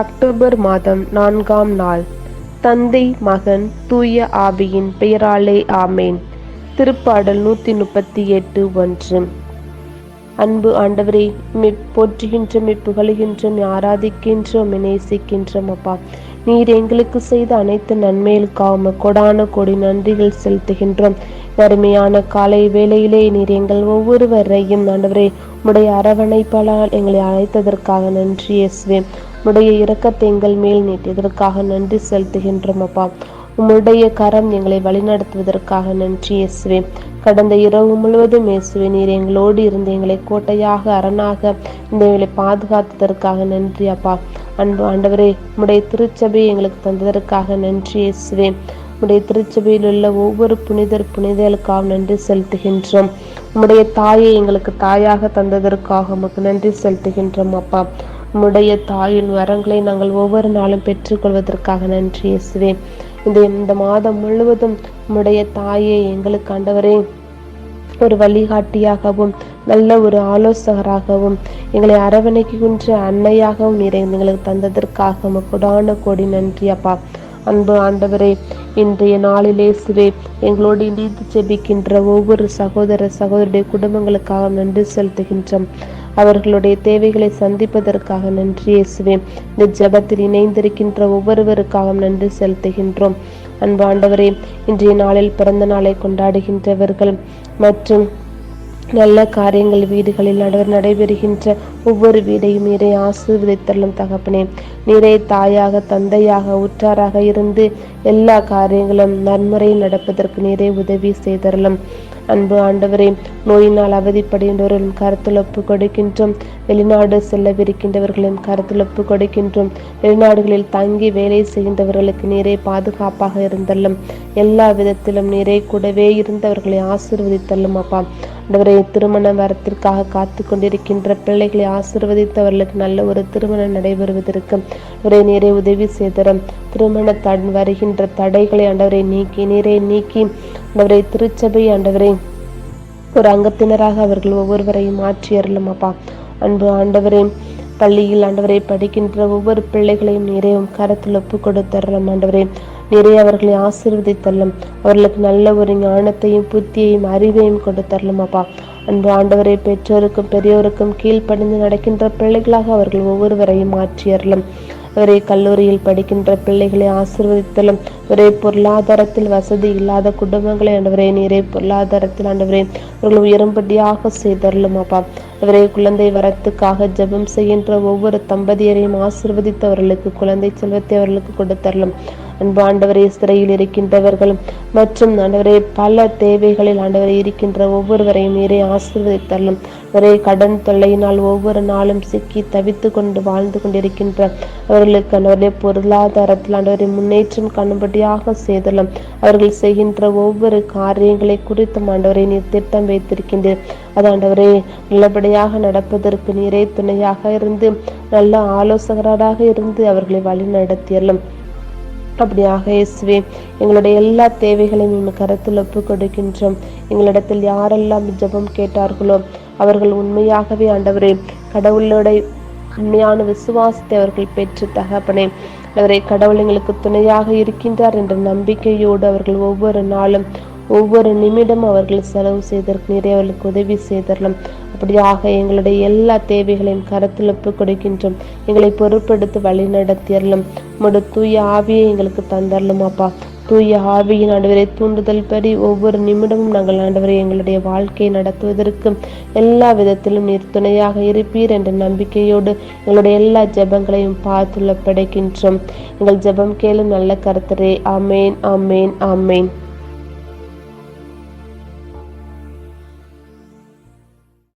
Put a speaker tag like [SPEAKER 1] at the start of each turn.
[SPEAKER 1] October மாதம் நான்காம் நாள். தந்தை மகன் தூய ஆவியின் பெயராலே ஆமேன். திருப்பாடல் நூற்றி முப்பத்தி எட்டு ஒன்று. அன்பு ஆண்டவரே மெ போற்றுகின்றோம் புகழுகின்றோம் ஆராதிக்கின்றோம் நேசிக்கின்றோம் அப்பா. நீர் எங்களுக்கு செய்த அனைத்து நன்மைகளுக்காக கொடான கொடி நன்றிகள் செலுத்துகின்றோம். அருமையான காலை வேளையிலே நீர் எங்கள் ஒவ்வொருவரையும் ஆண்டவரே உடைய அரவணைப்பால் எங்களை அழைத்ததற்காக நன்றி இயேசுவேன் உடைய இரக்கத்தை எங்கள் மேல் நீட்டியதற்காக நன்றி செலுத்துகின்றோம் அப்பா. உம்முடைய கரம் எங்களை வழிநடத்துவதற்காக நன்றி இயேசுவே. கடந்த இரவு முழுவதும் இயேசுவே நீர் எங்களோடு இருந்து எங்களை கோட்டையாக அரணாக இந்த எங்களை பாதுகாத்ததற்காக நன்றி அப்பா. அன்பு ஆண்டவரே உம்முடைய திருச்சபையை எங்களுக்கு தந்ததற்காக நன்றி இயேசுவே. உம்முடைய திருச்சபையில் உள்ள ஒவ்வொரு புனிதர் புனிதர்களுக்காக நன்றி செலுத்துகின்றோம். உம்முடைய தாயை எங்களுக்கு தாயாக தந்ததற்காக உமக்கு நன்றி செலுத்துகின்றோம் அப்பா. உம்முடைய தாயின் வரங்களை நாங்கள் ஒவ்வொரு நாளும் பெற்றுக்கொள்வதற்காக நன்றி இயேசுவே. இந்த இந்த மாதம் முழுவதும் உம்முடைய தாயை எங்களுக்கு ஆண்டவரே ஒரு வழிகாட்டியாகவும் நல்ல ஒரு ஆலோசகராகவும் எங்களை அரவணைக்கின்ற அன்னையாகவும் நீரை எங்களுக்கு தந்ததற்காக கொடான கோடி நன்றி அப்பா. அன்பு ஆண்டவரே இன்றைய நாளிலே சிவே எங்களோடு இணைந்து ஜெபிக்கின்ற ஒவ்வொரு சகோதர சகோதரிய குடும்பங்களுக்காக நன்றி செலுத்துகின்றோம். அவர்களுடைய தேவைகளை சந்திப்பதற்காக நன்றி இயேசுவே. இந்த ஜபத்தில் இணைந்திருக்கின்ற ஒவ்வொருவருக்காகவும் நன்றி செலுத்துகின்றோம். அன்பாண்டவரே இன்றைய நாளில் பிறந்த நாளை கொண்டாடுகின்றவர்கள் மற்றும் நல்ல காரியங்கள் வீடுகளில் நடுவர் நடைபெறுகின்ற ஒவ்வொரு வீடையும் நீரை ஆசீர்வதித்தள்ளும் தகப்பனே. நீரே தாயாக தந்தையாக உற்றாராக இருந்து எல்லா காரியங்களும் நன்முறையில் நடப்பதற்கு நீரே உதவி செய்தரலும். அன்பு ஆண்டவரே நோயினால் அவதிப்படுகின்றவர்களும் கருத்தில் ஒப்பு கொடுக்கின்றோம். வெளிநாடு செல்லவிருக்கின்றவர்களின் கருத்தில் ஒப்பு கொடுக்கின்றோம். வெளிநாடுகளில் தங்கி வேலை செய்கின்றவர்களுக்கு நீரே பாதுகாப்பாக இருந்தல்லும் எல்லா விதத்திலும் நீரே கூடவே இருந்தவர்களை ஆசிர்வதித்தல்லும் அப்பா. ஆண்டவரே திருமண வரத்திற்காக காத்து கொண்டிருக்கின்ற பிள்ளைகளை ஆசிர்வதித்தவர்களுக்கு நல்ல ஒரு திருமணம் நடைபெறுவதற்கு ஒரே நீரை உதவி செய்தரும். திருமண தன் வருகின்ற தடைகளை ஆண்டவரை நீக்கி நீரை நீக்கி ஆண்டவரை திருச்சபை ஆண்டவரை ஒரு அங்கத்தினராக அவர்கள் ஒவ்வொருவரையும் மாற்றி அருளும் அப்பா. அன்பு ஆண்டவரே பள்ளியில் ஆண்டவரை படிக்கின்ற ஒவ்வொரு பிள்ளைகளையும் நிறையும் கரத்தில் ஒப்பு கொடுத்தர்றோம் ஆண்டவரே. நிறைய அவர்களை ஆசீர்வதித்தள்ளும் அவர்களுக்கு நல்ல ஒரு ஞானத்தையும் புத்தியையும் அறிவையும் கொடுத்தரலும் அப்பா. அன்பு ஆண்டவரை பெற்றோருக்கும் பெரியோருக்கும் கீழ்ப்படிந்து நடக்கின்ற பிள்ளைகளாக அவர்கள் ஒவ்வொருவரையும் மாற்றியறலும் ஒரே கல்லூரியில் படிக்கின்ற பிள்ளைகளை ஆசிர்வதித்தலும் ஒரே பொருளாதாரத்தில் வசதி இல்லாத குடும்பங்களை ஆண்டவரே நீரே பொருளாதாரத்தில் ஆண்டவரே அவர்கள் உயரும்படியாக செய்தரலும் அப்பா. அவரே குழந்தை வரத்துக்காக ஜெபம் செய்கின்ற ஒவ்வொரு தம்பதியரையும் ஆசிர்வதித்தவர்களுக்கு குழந்தை செல்வத்தை அவர்களுக்கு கொடுத்தரலும் அன்பாண்டவரே சிறையில் இருக்கின்றவர்கள் மற்றும் ஆண்டவரே பல தேவைகளில் ஆண்டவரே இருக்கின்ற ஒவ்வொருவரையும் நீரே ஆசீர்வதித்தரலும். ஒரே கடன் தொல்லையினால் ஒவ்வொரு நாளும் சிக்கி தவித்து கொண்டு வாழ்ந்து கொண்டிருக்கின்ற அவர்களுக்கு ஆண்டவரே பொருளாதாரத்தில் ஆண்டவரை முன்னேற்றம் காணும்படியாக செய்தலும் அவர்கள் செய்கின்ற ஒவ்வொரு காரியங்களை குறித்தும் ஆண்டவரை நீர் திட்டம் வைத்திருக்கின்றீர். அது ஆண்டவரே நல்லபடியாக நடப்பதற்கு நீரே துணையாக இருந்து நல்ல ஆலோசகராக இருந்து அவர்களை வழி நடத்தியலும் அப்படியாக இயேசுவே எங்களுடைய எல்லா தேவைகளையும் உங்கள் கருத்தில் ஒப்பு கொடுக்கின்றோம் எங்களிடத்தில் யாரெல்லாம் ஜபம் கேட்டார்களோ அவர்கள் உண்மையாகவே ஆண்டவரே கடவுளுடைய உண்மையான விசுவாசத்தை அவர்கள் பெற்று தகப்பனே. அவரை கடவுள் எங்களுக்கு துணையாக இருக்கின்றார் என்ற நம்பிக்கையோடு அவர்கள் ஒவ்வொரு நாளும் ஒவ்வொரு நிமிடம் அவர்கள் செலவு செய்தற்கு நிறைய அவர்களுக்கு உதவி செய்தரலாம். அப்படியாக எங்களுடைய எல்லா தேவைகளையும் கரத்தில் ஒப்பு கொடுக்கின்றோம். எங்களை பொறுப்படுத்தி வழி நடத்தியறலும் உங்களோட தூய ஆவியை எங்களுக்கு தந்தரலும் அப்பா. தூய ஆவியின் ஆண்டவரை தூண்டுதல் படி ஒவ்வொரு நிமிடமும் நாங்கள் ஆண்டவரை எங்களுடைய வாழ்க்கையை நடத்துவதற்கு எல்லா விதத்திலும் நீர் துணையாக இருப்பீர் என்ற நம்பிக்கையோடு எங்களுடைய எல்லா ஜெபங்களையும் பார்த்துள்ள படைக்கின்றோம். எங்கள் ஜெபம் கேளும் நல்ல கருத்தரே. அமேன் அமேன் அமேன்